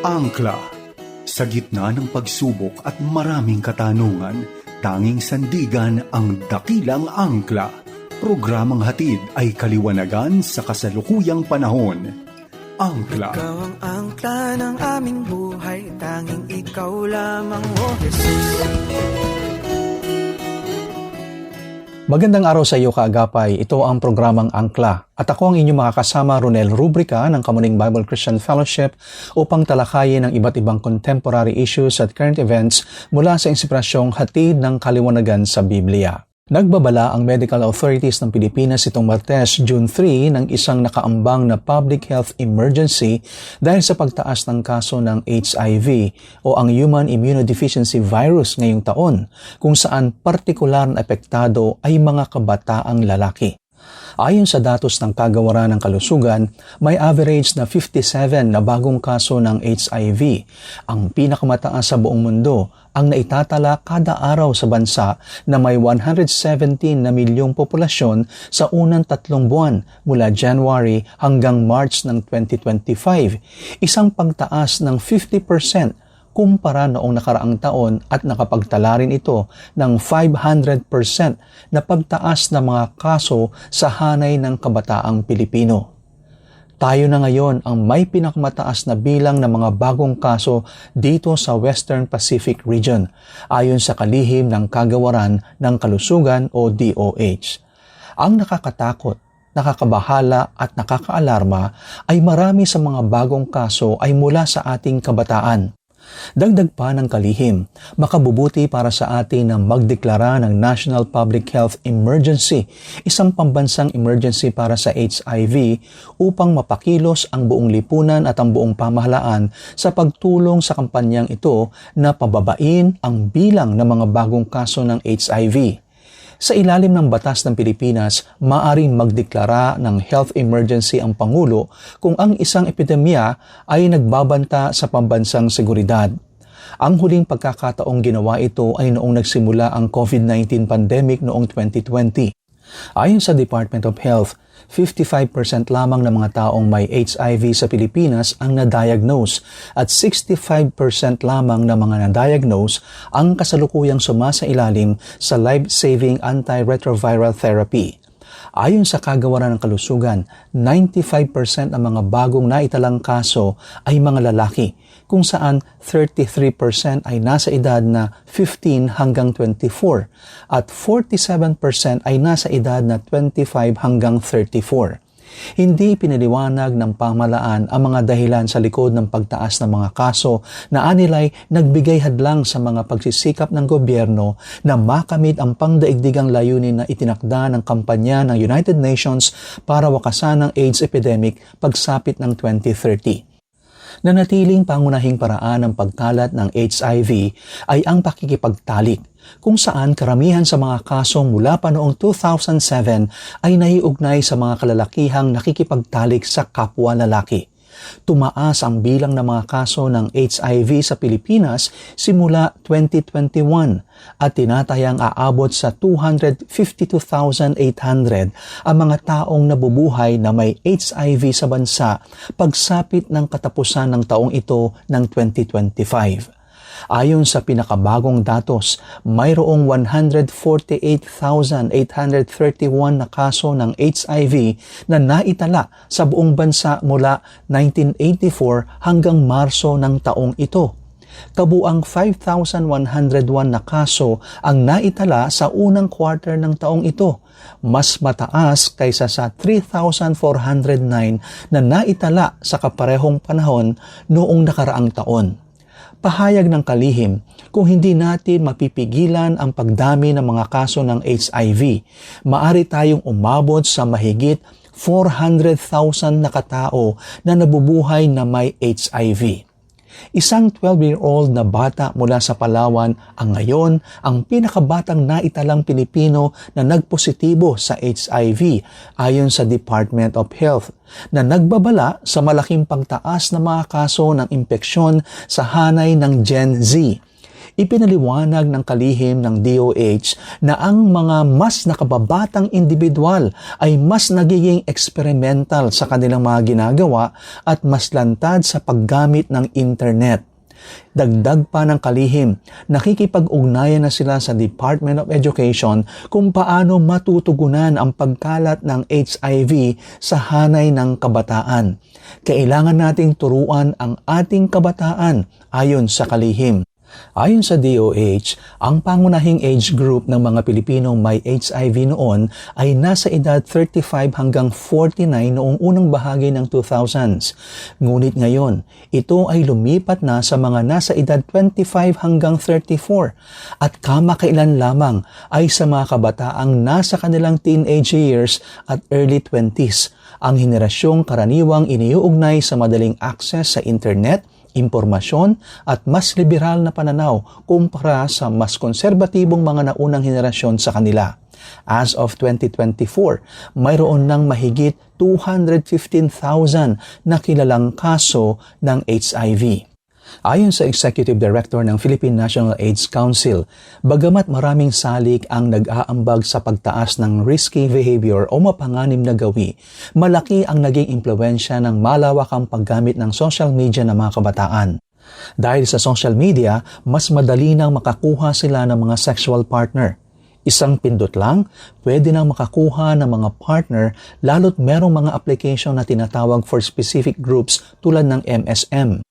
Angkla. Sa gitna ng pagsubok at maraming katanungan, tanging sandigan ang dakilang angkla. Programang hatid ay kaliwanagan sa kasalukuyang panahon. Angkla. Ikaw ang angkla ng aming buhay Tanging ikaw lamang, O Jesus Magandang araw sa iyo kaagapay. Ito ang programang Angkla. At ako ang inyong makakasama Ronel Rubrica ng Kamuning Bible Christian Fellowship upang talakayin ang iba't ibang contemporary issues at current events mula sa inspirasyong hatid ng kaliwanagan sa Biblia. Nagbabala ang medical authorities ng Pilipinas itong Martes, June 3 ng isang nakaambang na public health emergency dahil sa pagtaas ng kaso ng HIV o ang Human Immunodeficiency Virus ngayong taon kung saan partikular na epektado ay mga kabataang lalaki. Ayon sa datos ng kagawaran ng kalusugan, may average na 57 na bagong kaso ng HIV, ang pinakamataas sa buong mundo ang naitatala kada araw sa bansa na may 117 na milyong populasyon sa unang tatlong buwan mula January hanggang March ng 2025, isang pagtaas ng 50% kumpara noong nakaraang taon at nakapagtala rin ito ng 500% na pagtaas ng mga kaso sa hanay ng kabataang Pilipino. Tayo na ngayon ang may pinakamataas na bilang ng mga bagong kaso dito sa Western Pacific Region ayon sa kalihim ng Kagawaran ng Kalusugan o DOH. Ang nakakatakot nakakabahala at nakakaalarma ay marami sa mga bagong kaso ay mula sa ating kabataan. Dagdag pa ng kalihim, makabubuti para sa atin na magdeklara ng National Public Health Emergency, isang pambansang emergency para sa HIV upang mapakilos ang buong lipunan at ang buong pamahalaan sa pagtulong sa kampanyang ito na pababain ang bilang ng mga bagong kaso ng HIV. Sa ilalim ng batas ng Pilipinas, maaring magdeklara ng health emergency ang Pangulo kung ang isang epidemya ay nagbabanta sa pambansang seguridad. Ang huling pagkakataong ginawa ito ay noong nagsimula ang COVID-19 pandemic noong 2020. Ayon sa Department of Health, 55% lamang ng mga taong may HIV sa Pilipinas ang na-diagnose at 65% lamang ng mga na-diagnose ang kasalukuyang sumasa ilalim sa life-saving antiretroviral therapy. Ayon sa kagawaran ng kalusugan, 95% ng mga bagong naitalang kaso ay mga lalaki, kung saan 33% ay nasa edad na 15 hanggang 24 at 47% ay nasa edad na 25 hanggang 34. Hindi pinaliwanag ng pamalaan ang mga dahilan sa likod ng pagtaas ng mga kaso na anilay nagbigay hadlang sa mga pagsisikap ng gobyerno na makamit ang pangdaigdigang layunin na itinakda ng kampanya ng United Nations para wakasan ang AIDS epidemic pagsapit ng 2030 nanatiling pangunahing paraan ng pagkalat ng HIV ay ang pakikipagtalik kung saan karamihan sa mga kaso mula pa noong 2007 ay naiugnay sa mga kalalakihang nakikipagtalik sa kapwa lalaki. Tumaas ang bilang ng mga kaso ng HIV sa Pilipinas simula 2021 at tinatayang aabot sa 252,800 ang mga taong nabubuhay na may HIV sa bansa pagsapit ng katapusan ng taong ito ng 2025. Ayon sa pinakabagong datos, mayroong 148,831 na kaso ng HIV na naitala sa buong bansa mula 1984 hanggang Marso ng taong ito. Kabuang 5,101 na kaso ang naitala sa unang quarter ng taong ito, mas mataas kaysa sa 3,409 na naitala sa kaparehong panahon noong nakaraang taon pahayag ng kalihim kung hindi natin mapipigilan ang pagdami ng mga kaso ng HIV, maari tayong umabot sa mahigit 400,000 na katao na nabubuhay na may HIV. Isang 12-year-old na bata mula sa Palawan ang ngayon ang pinakabatang naitalang Pilipino na nagpositibo sa HIV ayon sa Department of Health na nagbabala sa malaking pagtaas ng mga kaso ng impeksyon sa hanay ng Gen Z. ipinaliwanag ng kalihim ng DOH na ang mga mas nakababatang individual ay mas nagiging experimental sa kanilang mga ginagawa at mas lantad sa paggamit ng internet. Dagdag pa ng kalihim, nakikipag-ugnayan na sila sa Department of Education kung paano matutugunan ang pagkalat ng HIV sa hanay ng kabataan. Kailangan nating turuan ang ating kabataan ayon sa kalihim. Ayon sa DOH, ang pangunahing age group ng mga Pilipinong may HIV noon ay nasa edad 35 hanggang 49 noong unang bahagi ng 2000s. Ngunit ngayon, ito ay lumipat na sa mga nasa edad 25 hanggang 34 at kamakailan lamang ay sa mga kabataang nasa kanilang teenage years at early 20s ang henerasyong karaniwang iniuugnay sa madaling access sa internet, impormasyon at mas liberal na pananaw kumpara sa mas konserbatibong mga naunang henerasyon sa kanila. As of 2024, mayroon ng mahigit 215,000 na kilalang kaso ng HIV. Ayon sa Executive Director ng Philippine National AIDS Council, bagamat maraming salik ang nag-aambag sa pagtaas ng risky behavior o mapanganib na gawi, malaki ang naging impluensya ng malawakang paggamit ng social media ng mga kabataan. Dahil sa social media, mas madali nang makakuha sila ng mga sexual partner. Isang pindot lang, pwede nang makakuha ng mga partner lalo't merong mga application na tinatawag for specific groups tulad ng MSM.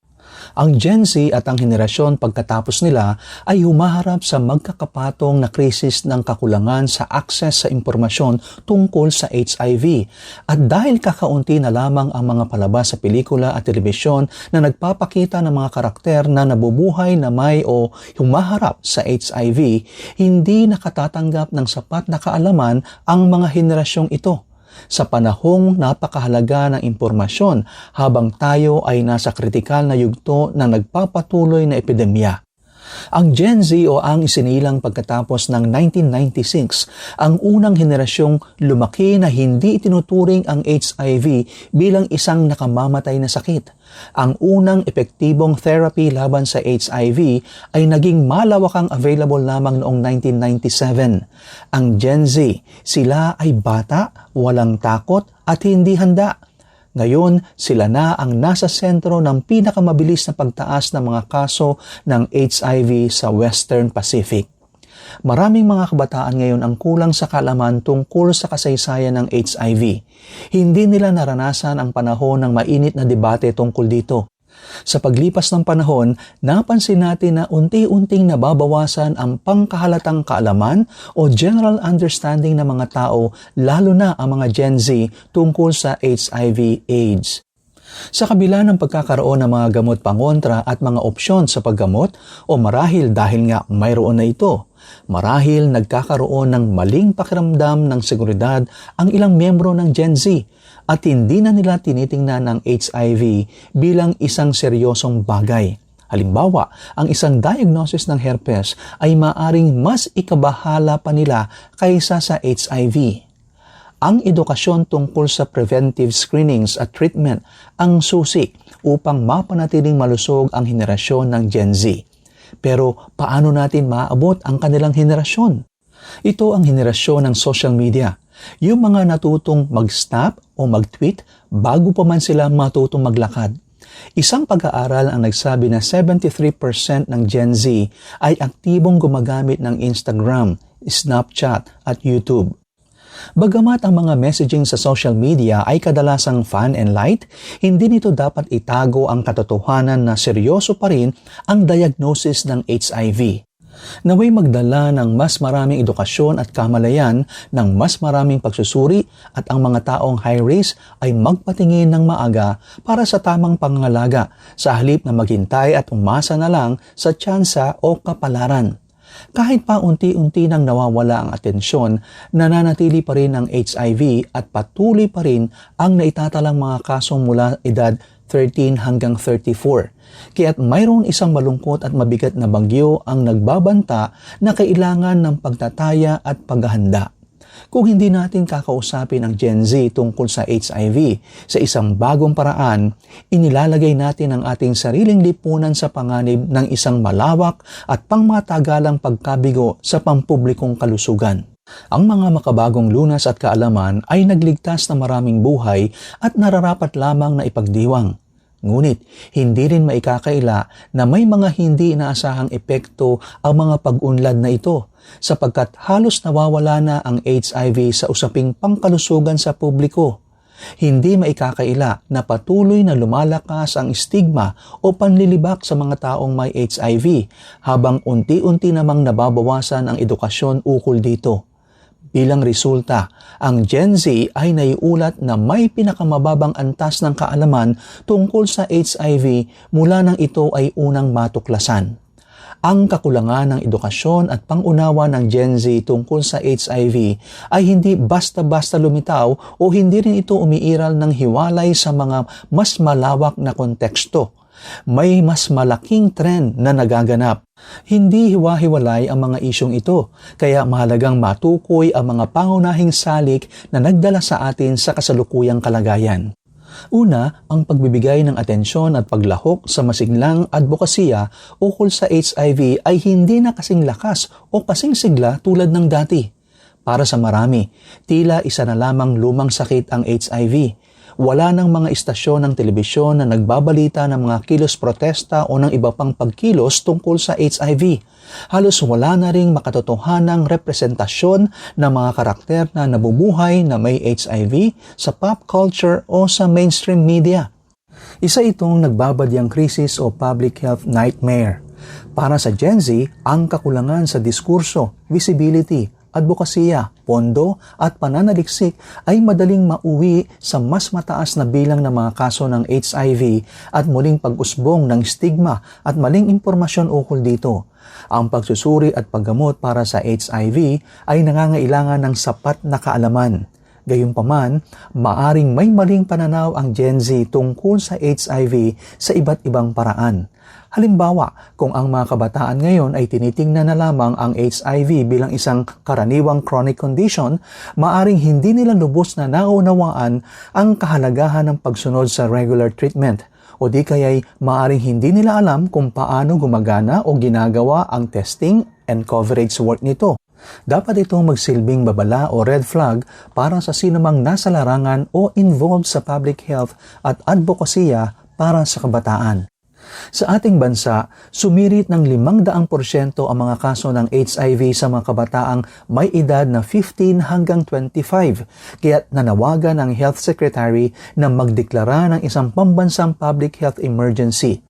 Ang Gen Z at ang henerasyon pagkatapos nila ay humaharap sa magkakapatong na krisis ng kakulangan sa akses sa impormasyon tungkol sa HIV. At dahil kakaunti na lamang ang mga palabas sa pelikula at telebisyon na nagpapakita ng mga karakter na nabubuhay na may o humaharap sa HIV, hindi nakatatanggap ng sapat na kaalaman ang mga henerasyong ito sa panahong napakahalaga ng impormasyon habang tayo ay nasa kritikal na yugto ng nagpapatuloy na epidemya. Ang Gen Z o ang isinilang pagkatapos ng 1996, ang unang henerasyong lumaki na hindi itinuturing ang HIV bilang isang nakamamatay na sakit. Ang unang epektibong therapy laban sa HIV ay naging malawakang available lamang noong 1997. Ang Gen Z, sila ay bata, walang takot at hindi handa ngayon, sila na ang nasa sentro ng pinakamabilis na pagtaas ng mga kaso ng HIV sa Western Pacific. Maraming mga kabataan ngayon ang kulang sa kalaman tungkol sa kasaysayan ng HIV. Hindi nila naranasan ang panahon ng mainit na debate tungkol dito. Sa paglipas ng panahon, napansin natin na unti-unting nababawasan ang pangkahalatang kaalaman o general understanding ng mga tao, lalo na ang mga Gen Z tungkol sa HIV-AIDS. Sa kabila ng pagkakaroon ng mga gamot pangontra at mga opsyon sa paggamot o marahil dahil nga mayroon na ito, marahil nagkakaroon ng maling pakiramdam ng seguridad ang ilang miyembro ng Gen Z at hindi na nila tinitingnan ang HIV bilang isang seryosong bagay. Halimbawa, ang isang diagnosis ng herpes ay maaring mas ikabahala pa nila kaysa sa HIV. Ang edukasyon tungkol sa preventive screenings at treatment ang susi upang mapanatiling malusog ang henerasyon ng Gen Z. Pero paano natin maabot ang kanilang henerasyon? Ito ang henerasyon ng social media – yung mga natutong mag-stop o mag-tweet bago pa man sila matutong maglakad. Isang pag-aaral ang nagsabi na 73% ng Gen Z ay aktibong gumagamit ng Instagram, Snapchat at YouTube. Bagamat ang mga messaging sa social media ay kadalasang fun and light, hindi nito dapat itago ang katotohanan na seryoso pa rin ang diagnosis ng HIV naway magdala ng mas maraming edukasyon at kamalayan ng mas maraming pagsusuri at ang mga taong high risk ay magpatingin ng maaga para sa tamang pangangalaga sa halip na maghintay at umasa na lang sa tsansa o kapalaran. Kahit pa unti-unti nang nawawala ang atensyon, nananatili pa rin ang HIV at patuloy pa rin ang naitatalang mga kasong mula edad 13 hanggang 34. Kaya't mayroon isang malungkot at mabigat na bagyo ang nagbabanta na kailangan ng pagtataya at paghahanda. Kung hindi natin kakausapin ang Gen Z tungkol sa HIV sa isang bagong paraan, inilalagay natin ang ating sariling lipunan sa panganib ng isang malawak at pangmatagalang pagkabigo sa pampublikong kalusugan. Ang mga makabagong lunas at kaalaman ay nagligtas ng maraming buhay at nararapat lamang na ipagdiwang. Ngunit, hindi rin maikakaila na may mga hindi inaasahang epekto ang mga pag-unlad na ito sapagkat halos nawawala na ang HIV sa usaping pangkalusugan sa publiko. Hindi maikakaila na patuloy na lumalakas ang stigma o panlilibak sa mga taong may HIV habang unti-unti namang nababawasan ang edukasyon ukol dito. Bilang resulta, ang Gen Z ay naiulat na may pinakamababang antas ng kaalaman tungkol sa HIV mula nang ito ay unang matuklasan. Ang kakulangan ng edukasyon at pangunawa ng Gen Z tungkol sa HIV ay hindi basta-basta lumitaw o hindi rin ito umiiral ng hiwalay sa mga mas malawak na konteksto may mas malaking trend na nagaganap. Hindi hiwa-hiwalay ang mga isyong ito, kaya mahalagang matukoy ang mga pangunahing salik na nagdala sa atin sa kasalukuyang kalagayan. Una, ang pagbibigay ng atensyon at paglahok sa masiglang advokasya ukol sa HIV ay hindi na kasing lakas o kasing sigla tulad ng dati. Para sa marami, tila isa na lamang lumang sakit ang HIV wala ng mga istasyon ng telebisyon na nagbabalita ng mga kilos protesta o ng iba pang pagkilos tungkol sa HIV. Halos wala na ring makatotohanang representasyon ng mga karakter na nabubuhay na may HIV sa pop culture o sa mainstream media. Isa itong nagbabadyang krisis o public health nightmare. Para sa Gen Z, ang kakulangan sa diskurso, visibility, advokasya, pondo at pananaliksik ay madaling mauwi sa mas mataas na bilang ng mga kaso ng HIV at muling pag-usbong ng stigma at maling impormasyon ukol dito. Ang pagsusuri at paggamot para sa HIV ay nangangailangan ng sapat na kaalaman. Gayunpaman, maaring may maling pananaw ang Gen Z tungkol sa HIV sa iba't ibang paraan. Halimbawa, kung ang mga kabataan ngayon ay tinitingnan na lamang ang HIV bilang isang karaniwang chronic condition, maaring hindi nila lubos na naunawaan ang kahalagahan ng pagsunod sa regular treatment o di kaya'y maaring hindi nila alam kung paano gumagana o ginagawa ang testing and coverage work nito. Dapat itong magsilbing babala o red flag para sa sinumang nasa larangan o involved sa public health at advokasya para sa kabataan. Sa ating bansa, sumirit ng 500% ang mga kaso ng HIV sa mga kabataang may edad na 15 hanggang 25, kaya nanawagan ang Health Secretary na magdeklara ng isang pambansang public health emergency.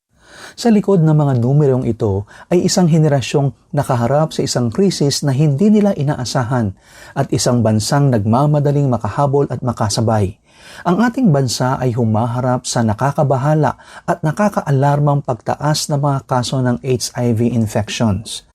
Sa likod ng mga numerong ito ay isang henerasyong nakaharap sa isang krisis na hindi nila inaasahan at isang bansang nagmamadaling makahabol at makasabay. Ang ating bansa ay humaharap sa nakakabahala at nakakaalarmang pagtaas ng mga kaso ng HIV infections.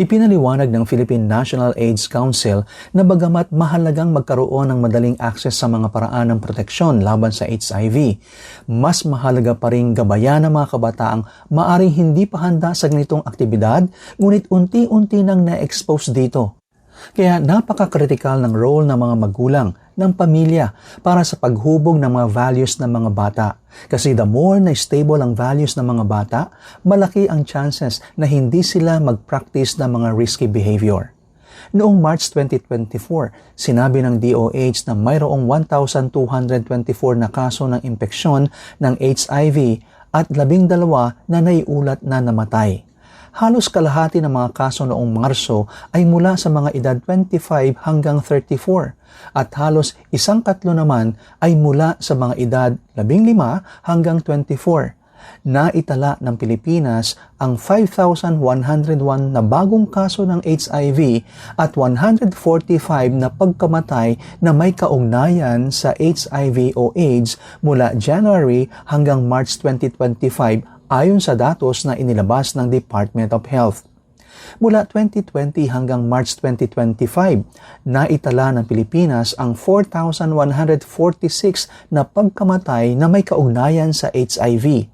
Ipinaliwanag ng Philippine National AIDS Council na bagamat mahalagang magkaroon ng madaling akses sa mga paraan ng proteksyon laban sa HIV, mas mahalaga pa rin gabayan ng mga kabataang maaring hindi pa handa sa ganitong aktibidad ngunit unti-unti nang na-expose dito. Kaya napaka-critical ng role ng mga magulang, ng pamilya para sa paghubog ng mga values ng mga bata. Kasi the more na stable ang values ng mga bata, malaki ang chances na hindi sila mag-practice ng mga risky behavior. Noong March 2024, sinabi ng DOH na mayroong 1,224 na kaso ng impeksyon ng HIV at labing dalawa na naiulat na namatay halos kalahati ng mga kaso noong Marso ay mula sa mga edad 25 hanggang 34 at halos isang katlo naman ay mula sa mga edad 15 hanggang 24. Naitala ng Pilipinas ang 5,101 na bagong kaso ng HIV at 145 na pagkamatay na may kaugnayan sa HIV o AIDS mula January hanggang March 2025 ayon sa datos na inilabas ng Department of Health. Mula 2020 hanggang March 2025, naitala ng Pilipinas ang 4,146 na pagkamatay na may kaugnayan sa HIV.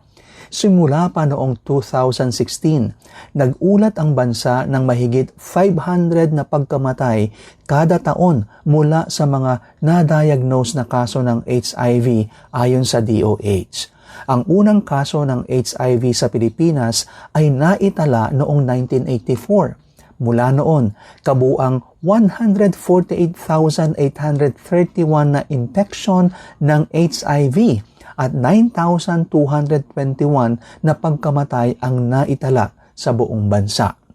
Simula pa noong 2016, nagulat ang bansa ng mahigit 500 na pagkamatay kada taon mula sa mga na-diagnose na kaso ng HIV ayon sa DOH. Ang unang kaso ng HIV sa Pilipinas ay naitala noong 1984. Mula noon, kabuang 148,831 na infection ng HIV at 9,221 na pagkamatay ang naitala sa buong bansa.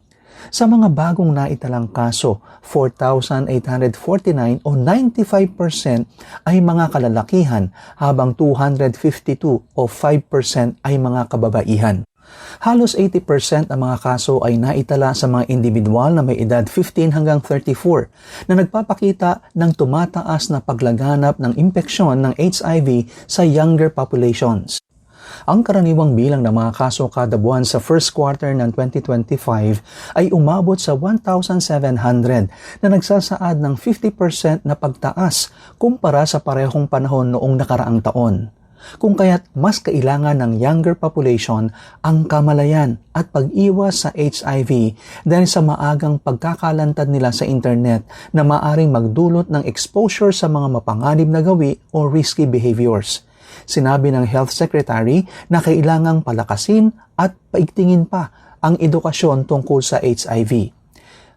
Sa mga bagong naitalang kaso, 4,849 o 95% ay mga kalalakihan habang 252 o 5% ay mga kababaihan. Halos 80% ng mga kaso ay naitala sa mga individual na may edad 15 hanggang 34 na nagpapakita ng tumataas na paglaganap ng impeksyon ng HIV sa younger populations. Ang karaniwang bilang ng mga kaso kada buwan sa first quarter ng 2025 ay umabot sa 1,700 na nagsasaad ng 50% na pagtaas kumpara sa parehong panahon noong nakaraang taon kung kaya't mas kailangan ng younger population ang kamalayan at pag-iwas sa HIV dahil sa maagang pagkakalantad nila sa internet na maaring magdulot ng exposure sa mga mapanganib na gawi o risky behaviors. Sinabi ng Health Secretary na kailangang palakasin at paigtingin pa ang edukasyon tungkol sa HIV.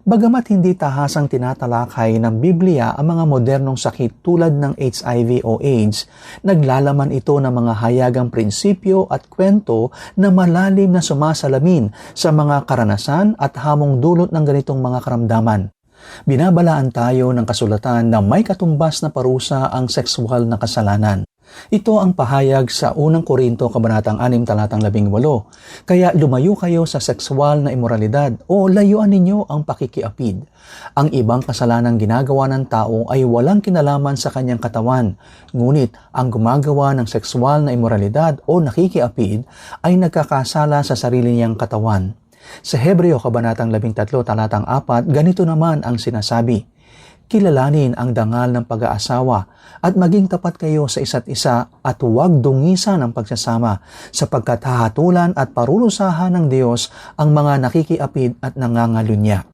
Bagamat hindi tahasang tinatalakay ng Biblia ang mga modernong sakit tulad ng HIV o AIDS, naglalaman ito ng mga hayagang prinsipyo at kwento na malalim na sumasalamin sa mga karanasan at hamong dulot ng ganitong mga karamdaman. Binabalaan tayo ng kasulatan na may katumbas na parusa ang sexual na kasalanan. Ito ang pahayag sa unang Korinto Kabanatang 6 talatang 18. Kaya lumayo kayo sa sexual na imoralidad o layuan ninyo ang pakikiapid. Ang ibang kasalanang ginagawa ng tao ay walang kinalaman sa kanyang katawan. Ngunit ang gumagawa ng sexual na imoralidad o nakikiapid ay nagkakasala sa sarili niyang katawan. Sa Hebreo Kabanatang 13 talatang 4, ganito naman ang sinasabi kilalanin ang dangal ng pag-aasawa at maging tapat kayo sa isa't isa at huwag dungisan ang pagsasama sapagkat hahatulan at parurusahan ng Diyos ang mga nakikiapid at nangangalunya.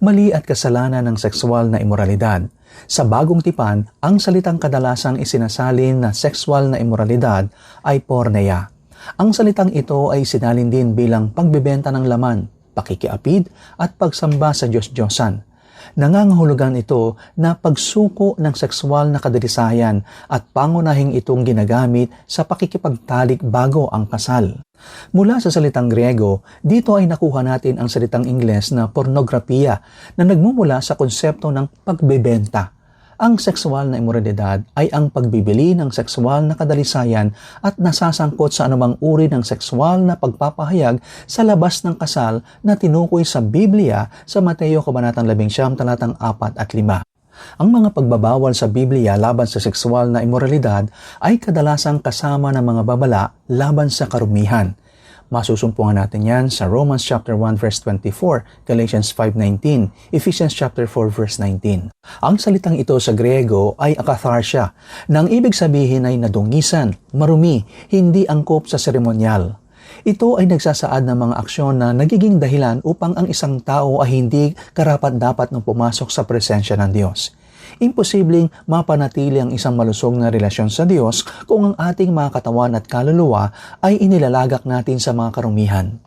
Mali at kasalanan ng sexual na imoralidad. Sa bagong tipan, ang salitang kadalasang isinasalin na sexual na imoralidad ay porneia. Ang salitang ito ay sinalin din bilang pagbebenta ng laman, pakikiapid at pagsamba sa Diyos-Diyosan nangangahulugan ito na pagsuko ng sexual na kadalisayan at pangunahing itong ginagamit sa pakikipagtalik bago ang kasal. Mula sa salitang Griego, dito ay nakuha natin ang salitang Ingles na pornografiya na nagmumula sa konsepto ng pagbebenta ang sexual na imoralidad ay ang pagbibili ng sexual na kadalisayan at nasasangkot sa anumang uri ng sexual na pagpapahayag sa labas ng kasal na tinukoy sa Biblia sa Mateo Kabanatang 11 talatang 4 at 5. Ang mga pagbabawal sa Biblia laban sa sexual na imoralidad ay kadalasang kasama ng mga babala laban sa karumihan. Masusumpungan natin yan sa Romans chapter 1 verse 24, Galatians 5:19, Ephesians chapter 4 verse 19. Ang salitang ito sa Griego ay akatharsia, nang ibig sabihin ay nadungisan, marumi, hindi angkop sa seremonyal. Ito ay nagsasaad ng mga aksyon na nagiging dahilan upang ang isang tao ay hindi karapat-dapat nang pumasok sa presensya ng Diyos imposibleng mapanatili ang isang malusog na relasyon sa Diyos kung ang ating mga katawan at kaluluwa ay inilalagak natin sa mga karumihan.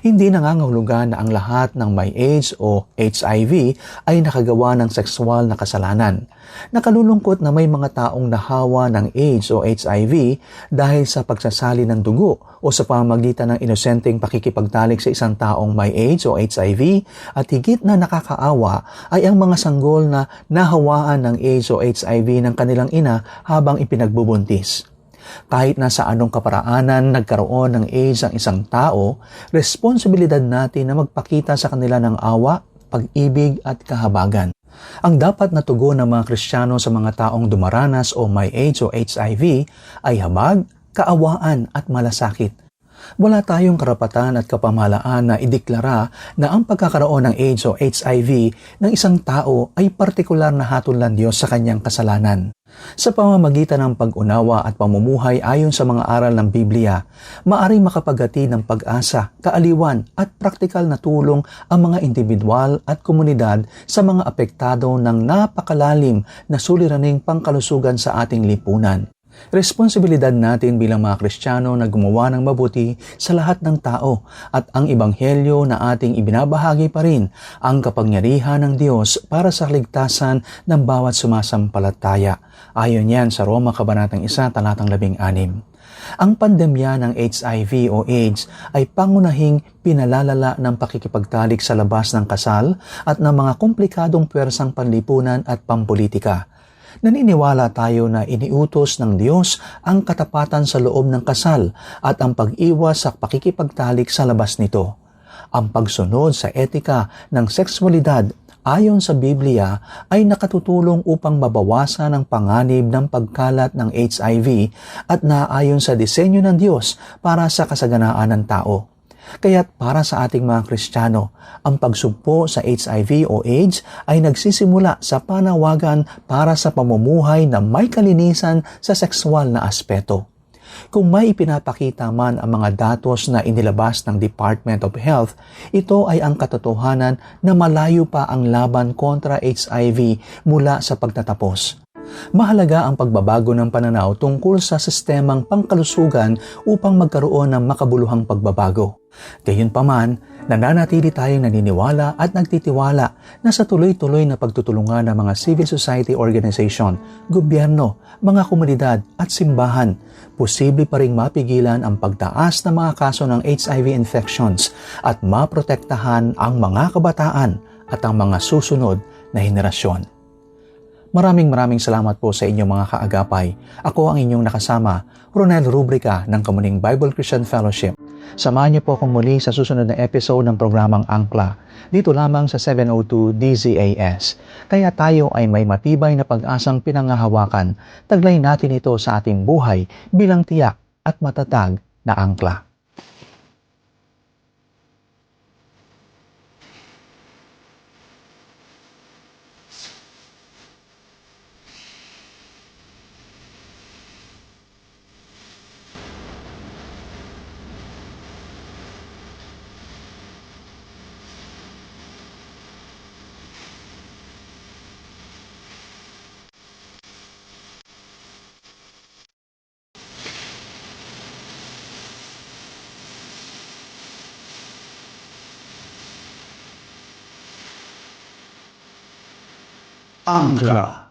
Hindi nangangahulugan na ang lahat ng may AIDS o HIV ay nakagawa ng sexual na kasalanan. Nakalulungkot na may mga taong nahawa ng AIDS o HIV dahil sa pagsasali ng dugo o sa pamagitan ng inosenteng pakikipagtalik sa isang taong may AIDS o HIV at higit na nakakaawa ay ang mga sanggol na nahawaan ng AIDS o HIV ng kanilang ina habang ipinagbubuntis. Kahit na sa anong kaparaanan nagkaroon ng AIDS ang isang tao, responsibilidad natin na magpakita sa kanila ng awa, pag-ibig at kahabagan. Ang dapat na tugon ng mga Kristiyano sa mga taong dumaranas o may AIDS o HIV ay habag, kaawaan at malasakit. Wala tayong karapatan at kapamalaan na ideklara na ang pagkakaroon ng AIDS o HIV ng isang tao ay partikular na hatol ng Diyos sa kanyang kasalanan. Sa pamamagitan ng pag-unawa at pamumuhay ayon sa mga aral ng Biblia, maaring makapagati ng pag-asa, kaaliwan at praktikal na tulong ang mga individual at komunidad sa mga apektado ng napakalalim na suliraning pangkalusugan sa ating lipunan. Responsibilidad natin bilang mga Kristiyano na gumawa ng mabuti sa lahat ng tao at ang ebanghelyo na ating ibinabahagi pa rin ang kapangyarihan ng Diyos para sa kaligtasan ng bawat sumasampalataya. Ayon yan sa Roma Kabanatang 1, talatang 16. Ang pandemya ng HIV o AIDS ay pangunahing pinalalala ng pakikipagtalik sa labas ng kasal at ng mga komplikadong pwersang panlipunan at pampolitika naniniwala tayo na iniutos ng Diyos ang katapatan sa loob ng kasal at ang pag-iwas sa pakikipagtalik sa labas nito. Ang pagsunod sa etika ng sexualidad ayon sa Biblia ay nakatutulong upang mabawasan ang panganib ng pagkalat ng HIV at naayon sa disenyo ng Diyos para sa kasaganaan ng tao. Kaya't para sa ating mga Kristiyano, ang pagsugpo sa HIV o AIDS ay nagsisimula sa panawagan para sa pamumuhay na may kalinisan sa sexual na aspeto. Kung may ipinapakita man ang mga datos na inilabas ng Department of Health, ito ay ang katotohanan na malayo pa ang laban kontra HIV mula sa pagtatapos. Mahalaga ang pagbabago ng pananaw tungkol sa sistemang pangkalusugan upang magkaroon ng makabuluhang pagbabago. Gayunpaman, nananatili tayong naniniwala at nagtitiwala na sa tuloy-tuloy na pagtutulungan ng mga civil society organization, gobyerno, mga komunidad at simbahan, posible pa ring mapigilan ang pagtaas ng mga kaso ng HIV infections at maprotektahan ang mga kabataan at ang mga susunod na henerasyon. Maraming maraming salamat po sa inyong mga kaagapay. Ako ang inyong nakasama, Ronel Rubrica ng Kamuning Bible Christian Fellowship. Samahan niyo po akong muli sa susunod na episode ng programang Angkla, dito lamang sa 702 DZAS. Kaya tayo ay may matibay na pag-asang pinangahawakan, taglay natin ito sa ating buhay bilang tiyak at matatag na angkla. Angkla